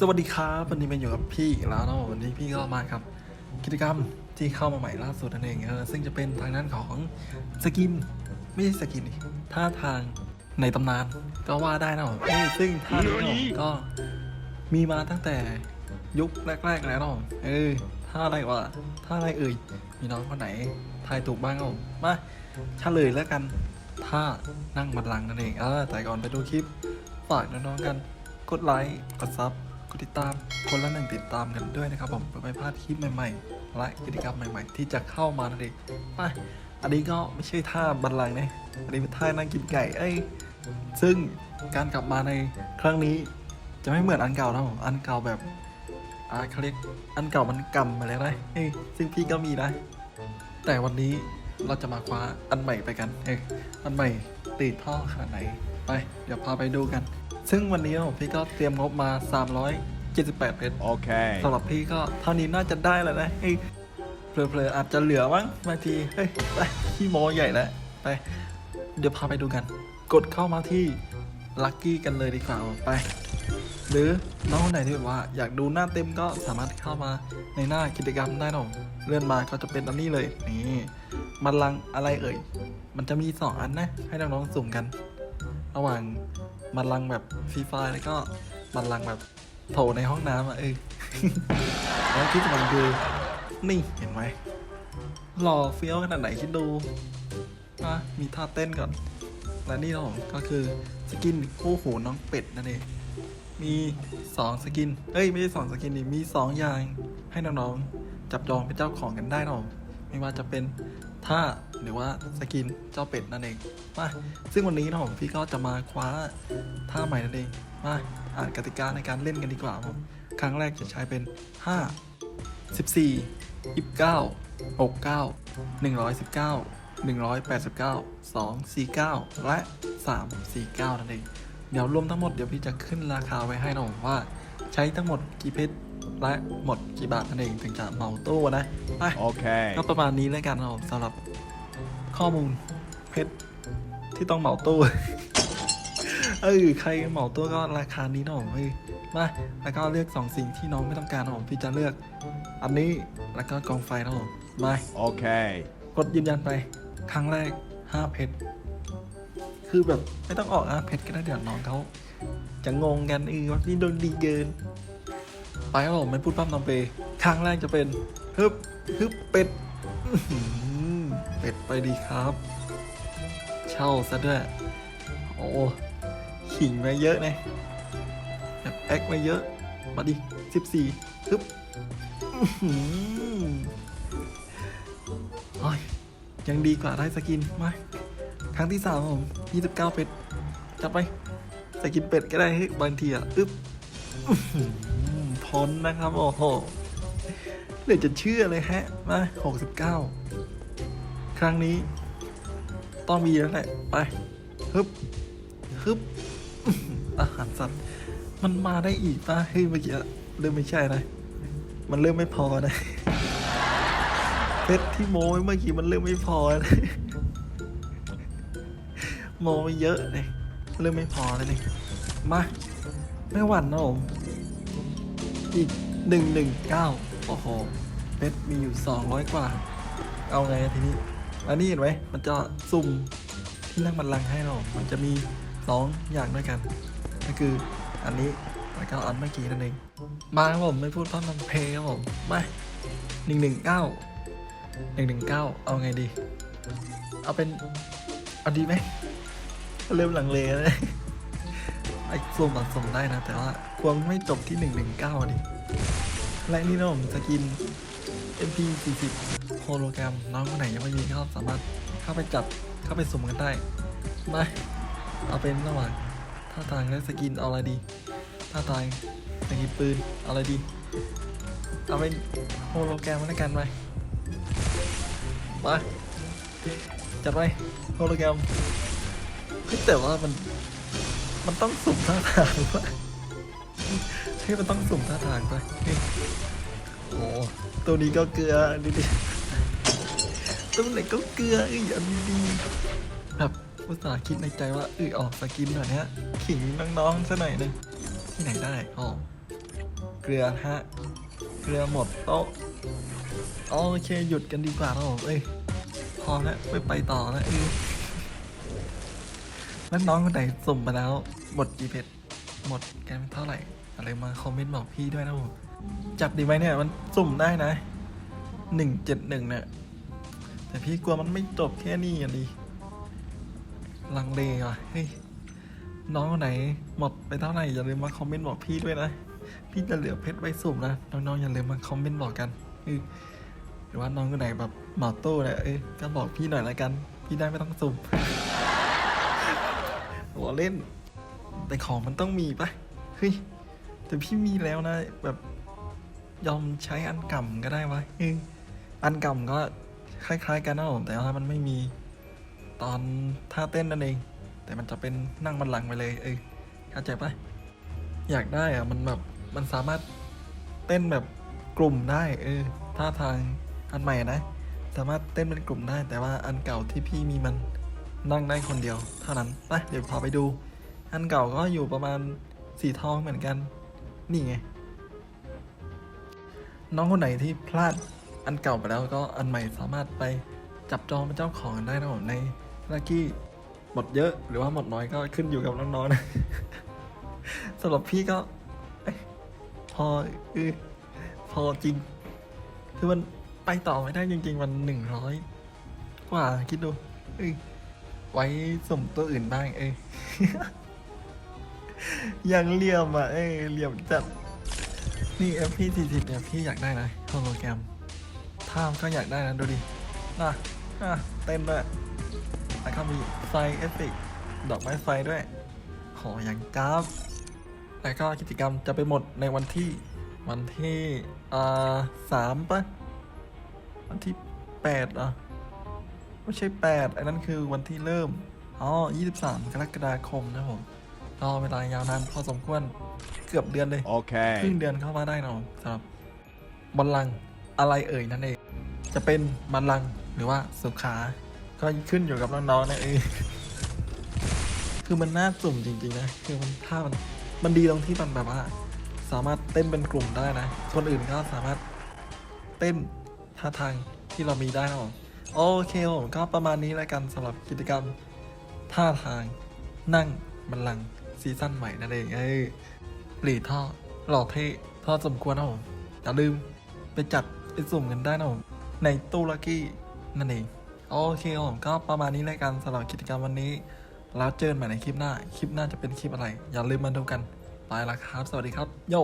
สวัสดีครับวันนี้เป็นอยู่กับพี่อีกแล้วเนาะวันนี้พี่ก็มาครับ กิจกรรมที่เข้ามาใหม่ล่าสุดนั่นเองเออซึ่งจะเป็นทางด้านของสกินไม่ใช่สกินท่าทางในตำนานก็ว่าได้เนาะเอ้ยซึ่งท่านี้เนาะก็มีมาตั้งแต่ยุคแรกๆแล้วเนาะเออท่าอะไรวะท่าอะไรเอ่ยมีน้องคนไหนทายถูกบ้างเอามาเฉลยแล้วกันท่านั่งบัลลังก์นั่นเองเออแต่ก่อนไปดูคลิปฝากน้องๆกันกดไลค์กดซับ กดติดตามคนละหนึ่งติดตามกันด้วยนะครับผมเพื่อไม่พลาดคลิปใหม่ๆ และกิจกรรมใหม่ๆ ที่จะเข้ามานั่นเองไปอันนี้ก็ไม่ใช่ท่าบันลังก์นะอันนี้เป็นท่านั่งกินไก่เอ้ยซึ่งการกลับมาในครั้งนี้จะไม่เหมือนอันเก่านะผมอันเก่าแบบอาเขาเรียกอันเก่ามันกำมาแล้วนะเอ้ยซึ่งพี่ก็มีนะ แต่วันนี้เราจะมาคว้าอันใหม่ไปกันเอ้ยอันใหม่ตีท่อขนาดไหน ไป เดี๋ยวพาไปดูกัน ซึ่งวันนี้ผมพี่ก็เตรียมงบมา 378 เพชร Okay. สำหรับพี่ก็เท่านี้น่าจะได้แล้วนะเฮ้ยเผลอๆอาจจะเหลือมั้งบางทีเฮ้ยไปขี้โมใหญ่แล้วไป เดี๋ยวพาไปดูกัน กดเข้ามาที่ลัคกี้กันเลยดีกว่าไป หรือน้องคนไหนที่แบบว่าอยากดูหน้าเต็มก็สามารถเข้ามาในหน้ากิจกรรมได้หนอะเลื่อนมาก็จะเป็นอันนี้เลยนี่มันลังอะไรเอ่ย มันจะมีสองอันนะ ให้น้องๆสุ่มกัน ระหว่างมันลังแบบฟรีไฟแล้วก็มันลังแบบโถในห้องน้ำอะเออแล้วที่สำคัญคือนี่เห็นไหมหล่อเฟี้ยวขนาดไหนคิดดูอะมีท่าเต้นก่อน และนี่เราก็คือสกินคู่หูน้องเป็ดนั่นเองมีสองสกิน เอ้ยไม่ใช่สองสกินนี่มีสองอย่างให้น้องๆจับจองเป็นเจ้าของกันได้หรอ ไม่ว่าจะเป็นท่าหรือว่าสกินเจ้าเป็ดนั่นเองมาซึ่งวันนี้นะผมพี่ก็จะมาคว้าท่าใหม่นั่นเองมาอ่านกติกาในการเล่นกันดีกว่าผมครั้งแรกจะใช้เป็น 5 14 29 69 119 189 249 และ 349 นั่นเอง เดี๋ยวรวมทั้งหมดเดี๋ยวพี่จะขึ้นราคาไว้ให้นะผมว่าใช้ทั้งหมดกี่เพชร และหมดกี่บาทนั่นเองถึงจะเหมาตู้นะไป Okay. ก็ประมาณนี้แล้วกันนะผมสำหรับข้อมูลเพชรที่ต้องเหมาตู้เออใครเหมาตู้ก็ราคานี้นะผมเฮ้ยมาแล้วก็เลือกสองสิ่งที่น้องไม่ต้องการนะผมพี่จะเลือก อันนี้แล้วก็กองไฟนะผมมา Okay. กดยืนยันไป ครั้งแรก5เพชรคือแบบไม่ต้องออก5เพชรก็ได้เดี๋ยวน้องเขาจะงงกันเออว่านี่โดนดีเกิน ไปครับผมไม่พูดปั้มนำเปครั้งแรกจะเป็นฮึบฮึบเป็ดเป็ดไปดีครับ เช่าซะด้วยโอ้ขิงมาเยอะนะแบบแอคมาเยอะ มาดิ14ฮึบอื้อหือโอ้ยยังดีกว่าได้สกินมาครั้งที่สามผมยี่สิบเก้าเป็ดจับไปสกินเป็ดก็ได้เฮ้ยบางทีอะอึ๊บ อื้อนนะครับ โอ้โหเหลยจะเชื่อเลยฮะ มาหกสิบเก้าครั้งนี้ ต้องมีแล้วแหละ ไปฮึบฮึบอาหารสัตว์ มันมาได้อีกป่ะเฮ้ยเมื่อกี้เริ่มไม่ใช่นะมันเริ่มไม่พอนะเพชรที่โม้เมื่อกี้มันเริ่มไม่พอเลยโม้เยอะเลยเริ่มไม่พอเลยนี่มา ไม่หวั่นนะผม อีกหนึ่งหนึ่งเก้าโอ้โหเพชรมีอยู่สองร้อยกว่า เอาไงทีนี้ อันนี้เห็นไหม มันจะสุ่มที่นั่งบันลังให้เรา มันจะมีสองอย่างด้วยกัน ก็คืออันนี้แล้วก็อันเมื่อกี้นั่นเอง มาครับผมไม่พูดพร่ำทำเพลงครับผมมาหนึ่งหนึ่งเก้าหนึ่งหนึ่งเก้าเอาไงดี เอาเป็น เอาดีไหมเริ่มหลังเลแล้วนะไอ้ส่วนผสมได้นะ แต่ว่า ควรไม่จบที่หนึ่งหนึ่งเก้าดิและนี่นะผมสกิน MP 40โฮโลแกรมน้องคนไหนยังไม่มีก็สามารถเข้าไปจับเข้าไปสุ่มกันได้มาเอาเป็นระหว่างท่าทางและสกินเอาอะไรดีท่าทางสกินปืนเอาอะไรดี เอาเป็นโฮโลแกรมแล้วกันไปมาจัดไปโฮโลแกรมแต่ว่ามัน มันต้องสุ่มท่าทางปะเฮ้ยมันต้องสุ่มท่าทางไปโอ้ตัวนี้ก็เกลือดิดิตัวไหนก็เกลืออยอันนี้ดีแบอุตส่าห์คิดในใจว่าเออออกสกินแบบเนี้ยขิงน้องๆซะหน่อยหนึงที่ไหนได้อ๋อกลือฮะเกลือหมดโต๊ะโอเคหยุดกันดีกว่าครับผมเอ้ยพอแล้วไม่ไปต่อแล้วเออแล้วน้องคนไหนสุ่มมาแล้ว หมดกี่เพชรหมดแกมเท่าไหร่ อะไรมาคอมเมนต์บอกพี่ด้วยนะผม จับดีไหมเนี่ย มันสุ่มได้นะหนึ่งเจ็ดหนึ่งเนี่ย แต่พี่กลัวมันไม่จบแค่นี้อะดิลังเลอะเฮ้ยน้องคนไหนหมดไปเท่าไหร่อย่าลืมมาคอมเมนต์บอกพี่ด้วยนะ พี่จะเหลือเพชรไว้สุ่มนะน้องๆอย่าลืมมาคอมเมนต์บอกกันเออหรือว่าน้องคนไหนแบบหมาตู้เนี่ยเออก็บอกพี่หน่อยละกัน พี่ได้ไม่ต้องสุ่มหัวเล่น แต่ของมันต้องมีปะเฮ้ย แต่พี่มีแล้วนะ แบบยอมใช้อันก่ำก็ได้วะเอออันก่ำก็คล้ายๆ กันนะผมแต่ว่ามันไม่มีตอนท่าเต้นนั่นเอง แต่มันจะเป็นนั่งบันลังไปเลย เออเข้าใจปะอยากได้อะมันแบบมันสามารถเต้นแบบกลุ่มได้ เออท่าทางอันใหม่นะ สามารถเต้นเป็นกลุ่มได้ แต่ว่าอันเก่าที่พี่มีมันนั่งได้คนเดียว เท่านั้นไปเดี๋ยวพาไปดู อันเก่าก็อยู่ประมาณสีทองเหมือนกัน นี่ไง น้องคนไหนที่พลาดอันเก่าไปแล้วก็อันใหม่สามารถไปจับจองเป็นเจ้าของได้นะผมในลักกี้หมดเยอะหรือว่าหมดน้อยก็ขึ้นอยู่กับน้องๆนะสำหรับพี่ก็พอเออพอจริง คือมันไปต่อไม่ได้จริง ๆ มันหนึ่งร้อยกว่าคิดดู เอ้ยไว้สมตัวอื่นบ้าง เอ้ย ยังเหลี่ยมอะเอ้ยเหลี่ยมจัดนี่เอฟพีสี่สิบเนี่ยพี่อยากได้นะโฮโลแกรมท่ามก็อยากได้นะ ดูดิน่ะน่ะเต้นด้วยแล้วก็มีไฟเอฟเฟกดอกไม้ไฟด้วย ขออย่างจ้าบแล้วก็กิจกรรมจะไปหมดในวันที่วันที่อ่าสามปะวันที่แปดอะไม่ใช่แปดอันนั้นคือวันที่เริ่ม อ๋อยี่สิบสามกรกฎาคมนะผม รอเวลายาวนานพอสมควรเกือบเดือนเลยครึ่ Okay. งเดือนเข้ามาได้เนาะสำหรับบัลลังก์อะไรเอ่ยนั่นเอง จะเป็นบัลลังก์หรือว่าสุขา ก็ขึ้นอยู่กับน้องๆนะเองคือมันน่าสุ่มจริงๆนะคือมันถ้ามันมันดีตรงที่มันแบบว่า สามารถเต้นเป็นกลุ่มได้นะ คนอื่นก็สามารถเต้นท่าทางที่เรามีได้นะผมโอเคผมก็ประมาณนี้แล้วกันสำหรับกิจกรรมท่าทางนั่งบัลลังก์ ซีซั่นใหม่นั่นเองเอ้ยปลีท่อหล่อเท่ท่อสมควรนะผมอย่าลืมไปจัดไปสุ่มกันได้นะผมในตู้ลักกี้นั่นเอง โอเคผมก็ประมาณนี้แล้วกันสำหรับกิจกรรมวันนี้ แล้วเจอกันใหม่ในคลิปหน้า คลิปหน้าจะเป็นคลิปอะไร อย่าลืมมาดูกัน ไปละครับ สวัสดีครับ โย